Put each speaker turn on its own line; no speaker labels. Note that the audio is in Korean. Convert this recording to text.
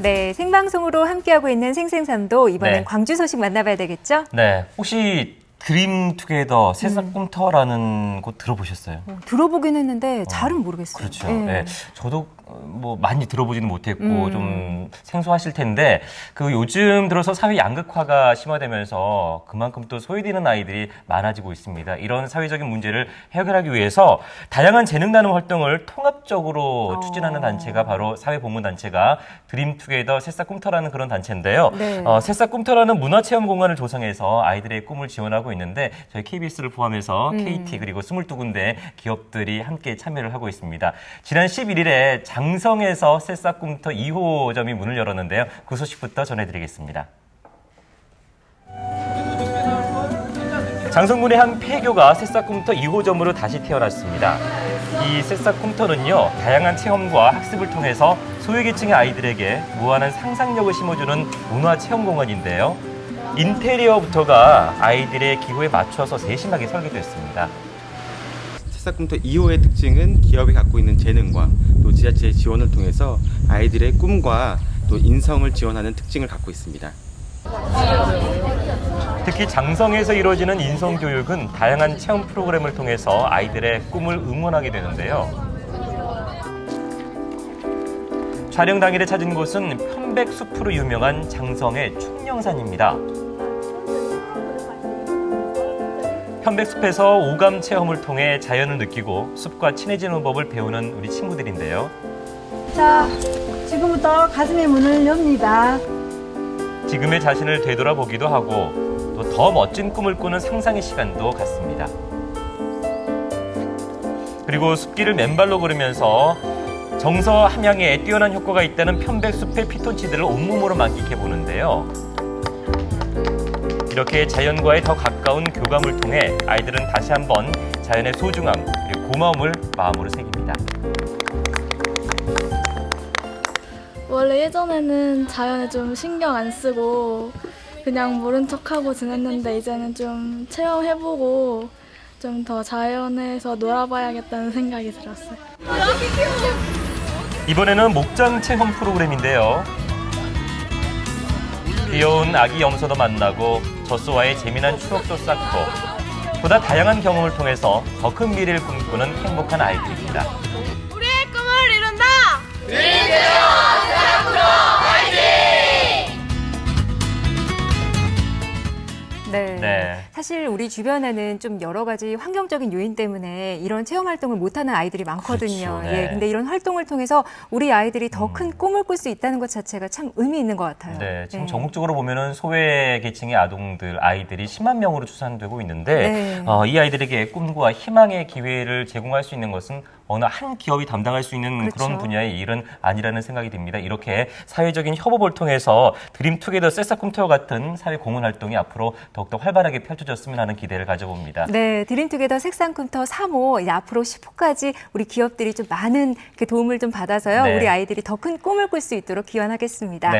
네, 생방송으로 함께하고 있는 생생삼도 이번엔
네.
광주 소식 만나봐야 되겠죠?
네, 혹시 드림 투게더 새싹 꿈터라는 곳 들어보셨어요?
어, 들어보긴 했는데 잘은 모르겠어요.
그렇죠.
예.
네. 저도 어, 뭐 많이 들어보지는 못했고
음.
좀 생소하실 텐데 그 요즘 들어서 사회 양극화가 심화되면서 그만큼 또 소외되는 아이들이 많아지고 있습니다. 이런 사회적인 문제를 해결하기 위해서 다양한 재능 나눔 활동을 통합적으로
어.
추진하는 단체가 바로 사회복무단체가 드림투게더 새싹 꿈터라는 그런 단체인데요.
네.
어, 새싹 꿈터라는 문화체험 공간을 조성해서 아이들의 꿈을 지원하고 있는데 저희 KBS를 포함해서
음.
KT 그리고 22군데 기업들이 함께 참여를 하고 있습니다. 지난 11일에 장성에서 새싹 꿈터 2호점이 문을 열었는데요. 그 소식부터 전해드리겠습니다. 장성군의 한 폐교가 새싹꿈터 2호점으로 다시 태어났습니다. 이 새싹꿈터는요, 다양한 체험과 학습을 통해서 소외계층의 아이들에게 무한한 상상력을 심어주는 문화체험공원인데요. 인테리어부터가 아이들의 기호에 맞춰서 세심하게 설계됐습니다.
새싹꿈터 2호의 특징은 기업이 갖고 있는 재능과 또 지자체의 지원을 통해서 아이들의 꿈과 또 인성을 지원하는 특징을 갖고 있습니다.
특히 장성에서 이루어지는 인성 교육은 다양한 체험 프로그램을 통해서 아이들의 꿈을 응원하게 되는데요. 촬영 당일에 찾은 곳은 편백숲으로 유명한 장성의 충령산입니다. 편백숲에서 오감 체험을 통해 자연을 느끼고 숲과 친해지는 법을 배우는 우리 친구들인데요.
자, 지금부터 가슴의 문을 엽니다.
지금의 자신을 되돌아보기도 하고 또 더 멋진 꿈을 꾸는 상상의 시간도 갖습니다. 그리고 숲길을 맨발로 걸으면서 정서 함양에 뛰어난 효과가 있다는 편백숲의 피톤치드를 온몸으로 만끽해 보는데요. 이렇게 자연과의 더 가까운 교감을 통해 아이들은 다시 한번 자연의 소중함 그리고 고마움을 마음으로 새깁니다.
원래 예전에는 자연에 좀 신경 안 쓰고 그냥 모른 척하고 지냈는데 이제는 좀 체험해보고 좀 더 자연에서 놀아봐야겠다는 생각이 들었어요.
이번에는 목장 체험 프로그램인데요. 귀여운 아기 염소도 만나고 젖소와의 재미난 추억도 쌓고 보다 다양한 경험을 통해서 더 큰 미래를 꿈꾸는 행복한 아이들입니다.
네.
네.
사실 우리 주변에는 좀 여러 가지 환경적인 요인 때문에 이런 체험 활동을 못하는 아이들이 많거든요.
그렇죠. 네. 음.
예, 근데 이런 활동을 통해서 우리 아이들이 더 큰 꿈을 꿀 수 있다는 것 자체가 참 의미 있는 것 같아요.
네, 지금
네.
전국적으로 보면은 소외 계층의 아동들, 아이들이 10만 명으로 추산되고 있는데
네.
어, 이 아이들에게 꿈과 희망의 기회를 제공할 수 있는 것은 어느 한 기업이 담당할 수 있는
그렇죠.
그런 분야의 일은 아니라는 생각이 듭니다. 이렇게 사회적인 협업을 통해서 드림투게더 새싹꿈터와 같은 사회 공헌 활동이 앞으로 더 욱더 활발하게 펼쳐졌으면 하는 기대를 가져봅니다.
네, 드림투게더 색상꿈터 3호 이제 앞으로 10호까지 우리 기업들이 좀 많은 그 도움을 좀 받아서요.
네.
우리 아이들이 더 큰 꿈을 꿀 수 있도록 기원하겠습니다.
네.